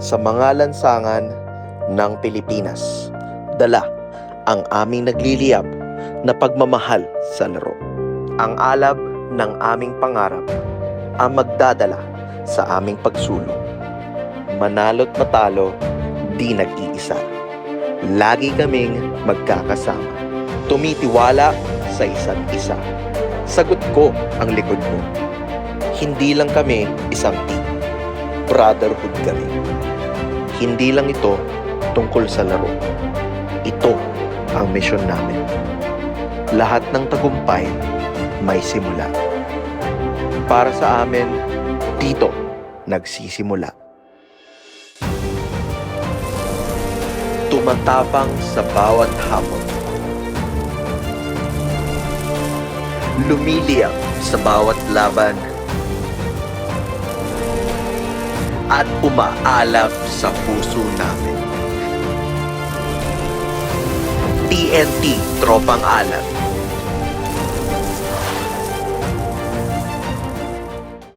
sa mga lansangan ng Pilipinas. Dala ang aming nagliliyab na pagmamahal sa laro. Ang alab ng aming pangarap ang magdadala sa aming pagsulong. Manalo't matalo, di nag-iisa. Lagi kaming magkakasama. Tumitiwala sa isa't isa. Sagot ko ang likod mo. Hindi lang kami isang team. Brotherhood kami. Hindi lang ito tungkol sa laro. Ito ang misyon namin. Lahat ng tagumpay may simula. Para sa amin, dito nagsisimula. Tumatapang sa bawat hamon. Lumiliyap sa bawat laban at umaalap sa puso namin. TNT Tropang Alab